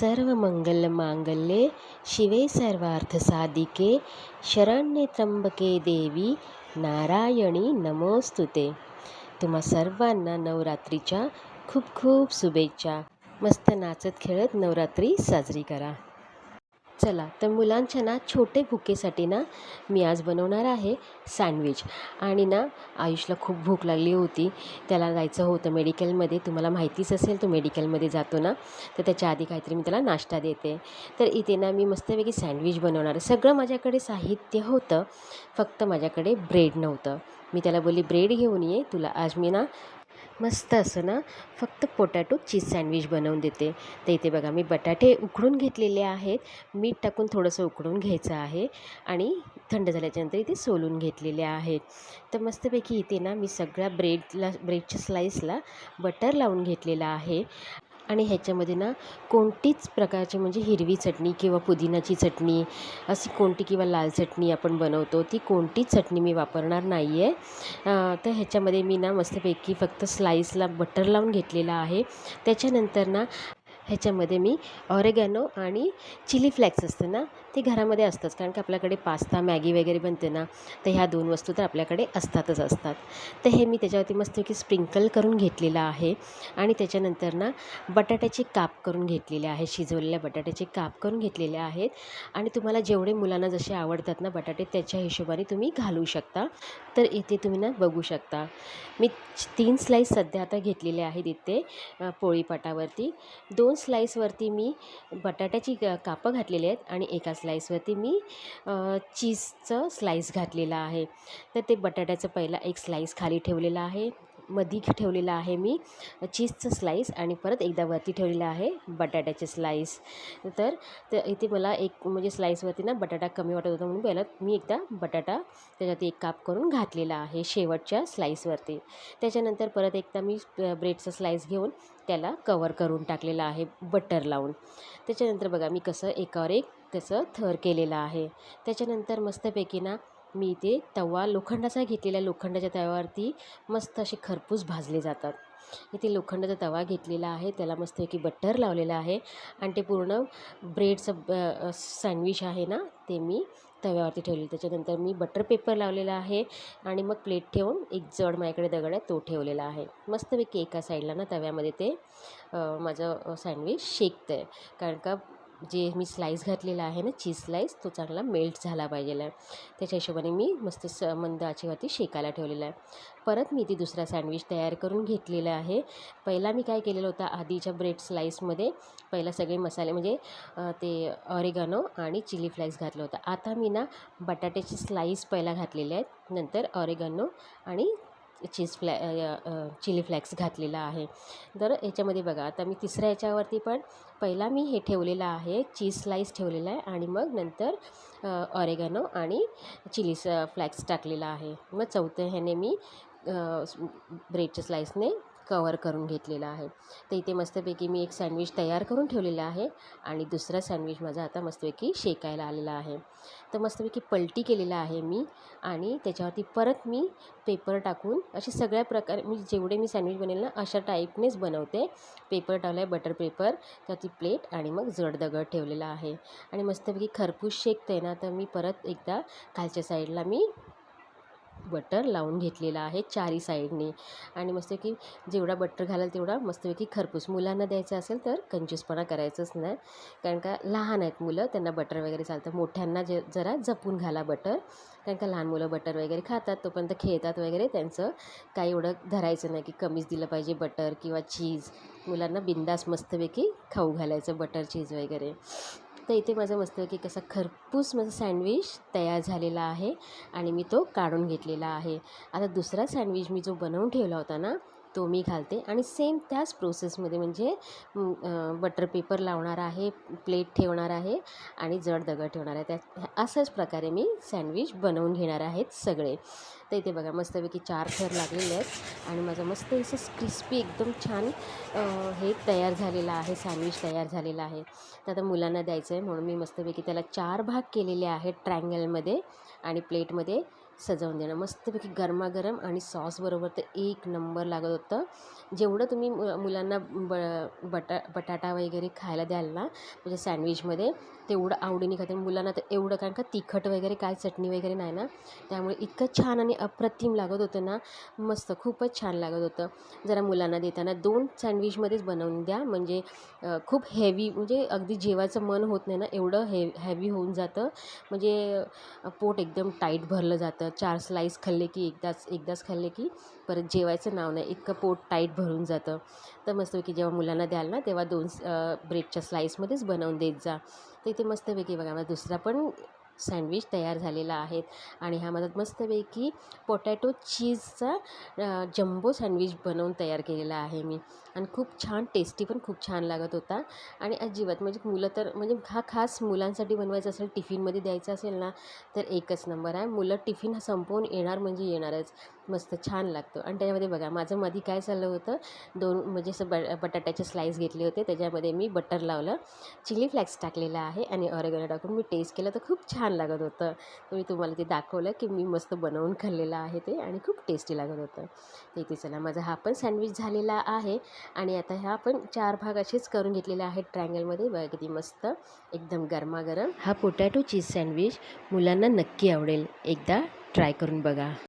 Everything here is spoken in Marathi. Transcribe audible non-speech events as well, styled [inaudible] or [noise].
सर्व मंगल मांगल्ये शिवे सर्वार्थ साधिके शरण्य त्र्यंबके देवी नारायणी नमोस्तुते. तुम्हा सर्वांना नवरात्रीच्या खूप खूप शुभेच्छा. मस्त नाचत खेळत नवरात्री साजरी करा. चला तर मुलांच्या ना छोटे भुकेसाठी ना मी आज बनवणार आहे सँडविच. आणि ना आयुषला खूप भूक लागली होती. त्याला जायचं होतं मेडिकलमध्ये. तुम्हाला माहितीच असेल तो मेडिकलमध्ये जातो ना. तर त्याच्या आधी काहीतरी मी त्याला नाश्ता देते. तर इथे ना मी मस्तपैकी सँडविच बनवणार. सगळं माझ्याकडे साहित्य होतं. फक्त माझ्याकडे ब्रेड नव्हतं. मी त्याला बोलली ब्रेड घेऊन ये. तुला आज मी ना मस्त असं ना फक्त पोटॅटो चीज सँडविच बनवून देते. तर इथे बघा मी बटाटे उकडून घेतलेले आहेत. मीठ टाकून थोडंसं उकडून घ्यायचं आहे आणि थंड झाल्याच्यानंतर इथे सोलून घेतलेले आहेत. तर मस्तपैकी इथे ना मी सगळ्या ब्रेडला ब्रेडच्या स्लाईसला बटर लावून घेतलेलं आहे. आणि ह्याच्यामध्ये ना कोणतीच प्रकारची म्हणजे हिरवी चटणी किंवा पुदिनाची चटणी अशी कोणती किंवा लाल चटणी आपण बनवतो ती कोणतीच चटणी मी वापरणार नाही आहे तर ह्याच्यामध्ये मी ना मस्तपैकी फक्त स्लाईसला बटर लावून घेतलेला आहे. त्याच्यानंतर ना ह्याच्यामध्ये मी ऑरेगॅनो आणि चिली फ्लेक्स असतं ना ते घरामध्ये असतंच. कारण की आपल्याकडे पास्ता मॅगी वगैरे बनते ना तर ह्या दोन वस्तू तर आपल्याकडे असतातच असतात. तर हे मी त्याच्यावरती मस्तपैकी स्प्रिंकल करून घेतलेलं आहे. आणि त्याच्यानंतर ना बटाट्याचे काप करून घेतलेले आहे शिजवलेल्या बटाट्याचे काप करून घेतलेले आहेत. आणि तुम्हाला जेवढे मुलांना जसे आवडतात ना बटाटे त्याच्या हिशोबाने तुम्ही घालू शकता. तर इथे तुम्ही ना बघू शकता. मी तीन स्लाईस सध्या आता घेतलेले आहेत इथे पोळीपाटावरती दोन स्लाईसवरती मी बटाट्याची कापं घातलेली आहेत आणि एका स्लाईसवरती मी चीजचं स्लाईस घातलेला आहे. तर ते बटाट्याचं पहिला एक स्लाईस खाली ठेवलेला आहे. मधी ठेवलेलं आहे मी चीजचं स्लाईस आणि परत एकदा वरती ठेवलेलं आहे बटाट्याचे स्लाईस तर इथे मला एक म्हणजे स्लाईसवरती ना बटाटा कमी वाटत होता म्हणून पहिला मी एकदा बटाटा त्याच्यात एक काप करून घातलेला आहे शेवटच्या स्लाईसवरती त्याच्यानंतर परत एकदा मी ब्रेडचं स्लाईस घेऊन त्याला कवर करून टाकलेलं आहे बटर लावून. त्याच्यानंतर बघा मी कसं एकावर एक त्याचं थर केलेलं आहे. त्याच्यानंतर मस्तपैकी ना मी इथे तवा लोखंडाचा घेतलेला लोखंडाच्या तव्यावरती मस्त असे खरपूस भाजले जातात. इथे लोखंडाचा तवा घेतलेला आहे त्याला मस्तपैकी बटर लावलेलं आहे आणि ते पूर्ण ब्रेडचं सँडविच आहे ना ते मी तव्यावरती ठेवले त्याच्यानंतर मी बटर पेपर लावलेला आहे आणि मग प्लेट ठेवून एक जड माझ्याकडे दगड आहे तो ठेवलेला आहे. मस्तपैकी एका साईडला ना तव्यामध्ये ते माझं सँडविच शेकतं आहे कारण का जे मी स्लाईस घातलेला आहे ना चीज स्लाईस तो चांगला मेल्ट झाला पाहिजेला आहे. त्याच्या हिशोबाने मी मस्त स मंद आचेवरती शेकायला ठेवलेला आहे. परत मी ती दुसरा सँडविच तयार करून घेतलेला आहे. पहिला मी काय केलेलं होतं आधीच्या ब्रेड स्लाईसमध्ये पहिला सगळे मसाले म्हणजे ते ऑरेगानो आणि चिली फ्लाईस घातलं होतं. आता मी ना बटाट्याची स्लाईस पहिला घातलेले आहेत नंतर ऑरेगानो आणि चीज फ्लॅ चिली फ्लॅक्स घातलेला आहे. तर याच्यामध्ये बघा आता मी तिसऱ्या याच्यावरती पण पहिला मी हे ठेवलेलं आहे चीज स्लाईस ठेवलेला आहे आणि मग नंतर ऑरेगॅनो आणि चिली फ्लॅक्स टाकलेला आहे. मग चौथ्या ह्याने मी ब्रेडच्या स्लाईसने कवर करून घेतलेला आहे. तर इथे मस्तपैकी मी एक सँडविच तयार करून ठेवलेला आहे आणि दुसरा सँडविच माझा आता मस्तपैकी शेकायला आलेला आहे. तर मस्तपैकी पलटी केलेला आहे मी आणि त्याच्यावरती परत मी पेपर टाकून असे सगळ्या प्रकारे मी जेवढे मी सँडविच बनेल ना अशा टाईपनेच बनवते. पेपर टाकला आहे बटर पेपर त्यावरती प्लेट आणि मग जड दगड ठेवलेला आहे. आणि मस्तपैकी खरपूस शेकते ना तर मी परत एकदा खालच्या साईडला मी बटर लावून घेतलेला आहे चारी साईडने. आणि मस्तपैकी जेवढा बटर घालाल तेवढा मस्तपैकी खरपूस मुलांना द्यायचं असेल तर कंजूसपणा करायचंच नाही. कारण का लहान आहेत मुलं त्यांना बटर वगैरे चालतं. मोठ्यांना जे जरा जपून घाला बटर कारण का लहान मुलं बटर वगैरे खातात तोपर्यंत खेळतात वगैरे त्यांचं काही एवढं धरायचं नाही की कमीच दिलं पाहिजे बटर किंवा चीज मुलांना बिंदास मस्तपैकी खाऊ घालायचं बटर चीज वगैरे. तर इथे माझं मस्तपैकी कसा खरपूस माझं सँडविच तयार झालेला आहे आणि मी तो काढून घेतलेला आहे. आता दुसरा सँडविच मी जो बनवून ठेवला होता ना तो मी घालते. आणि सेम त्याच प्रोसेसमध्ये म्हणजे बटर पेपर लावणार आहे प्लेट ठेवणार आहे आणि जड दगड ठेवणार आहे. त्या अशाच प्रकारे मी सँडविच बनवून घेणार आहेत सगळे. तर इथे बघा मस्तपैकी चार थर लागलेले आहेत आणि माझं मस्त असं क्रिस्पी एकदम छान हे तयार झालेलं आहे सँडविच तयार झालेलं आहे. तर आता मुलांना द्यायचं आहे म्हणून मी मस्तपैकी त्याला चार भाग केलेले आहेत ट्रँगलमध्ये आणि प्लेटमध्ये सजवून देणं. मस्तपैकी गरमागरम आणि सॉसबरोबर तर एक नंबर लागत होतं. जेवढं तुम्ही मु मुलांना ब बटा बटाटा वगैरे खायला द्याल ना म्हणजे सँडविचमध्ये तेवढं आवडीने खाते. मुलांना तर एवढं कारण का तिखट वगैरे काय चटणी वगैरे नाही ना त्यामुळे इतकं छान आणि अप्रतिम लागत होतं ना. मस्त खूपच छान लागत होतं. जरा मुलांना देताना दोन सँडविचमध्येच बनवून द्या. म्हणजे खूप हेवी म्हणजे अगदी जेवायचं मन होत नाही ना एवढं हे हेवी होऊन जातं. म्हणजे पोट एकदम टाईट भरलं जातं. चार स्लाईस खाल्ले की एकदाच एकदाच खाल्ले की परत जेवायचं नाव नाही. इतकं पोट टाईट भरून जातं. तर मस्तपैकी जेव्हा मुलांना द्याल ना तेव्हा दोन ब्रेडच्या स्लाईसमध्येच बनवून देत जा. तर इथे मस्तपैकी बघा मला दुसरा पण सँडविच तयार झालेला आहे आणि ह्यामध्ये मस्तपैकी पोटॅटो चीजचा जम्बो सँडविच बनवून तयार केलेला आहे मी. आणि खूप छान टेस्टी पण खूप छान लागत होता. आणि अजिबात म्हणजे मुलं तर म्हणजे हा खास मुलांसाठी बनवायचा असेल टिफिनमध्ये द्यायचा असेल ना तर एकच नंबर आहे. मुलं टिफिन संपवून येणार म्हणजे येणारच. मस्त छान लागतो. आणि त्याच्यामध्ये बघा माझं मधी काय चाललं होतं दोन म्हणजे असं ब बटाट्याचे स्लाईस घेतले होते त्याच्यामध्ये मी बटर लावलं चिली फ्लेक्स टाकलेला आहे आणि ऑरेगोनो टाकून मी टेस्ट केलं. तर खूप छान छान लागत होतं. तर मी तुम्हाला ते दाखवलं की मी मस्त बनवून [laughs] खाल्लेलं आहे ते आणि खूप टेस्टी लागत होतं. तर इथे चला माझा हा पण सँडविच झालेला आहे आणि आता ह्या पण चार भाग असेच करून घेतलेले आहेत ट्रँगलमध्ये बघा किती मस्त एकदम गरमागरम. हा पोटॅटो चीज सँडविच मुलांना नक्की आवडेल. एकदा ट्राय करून बघा.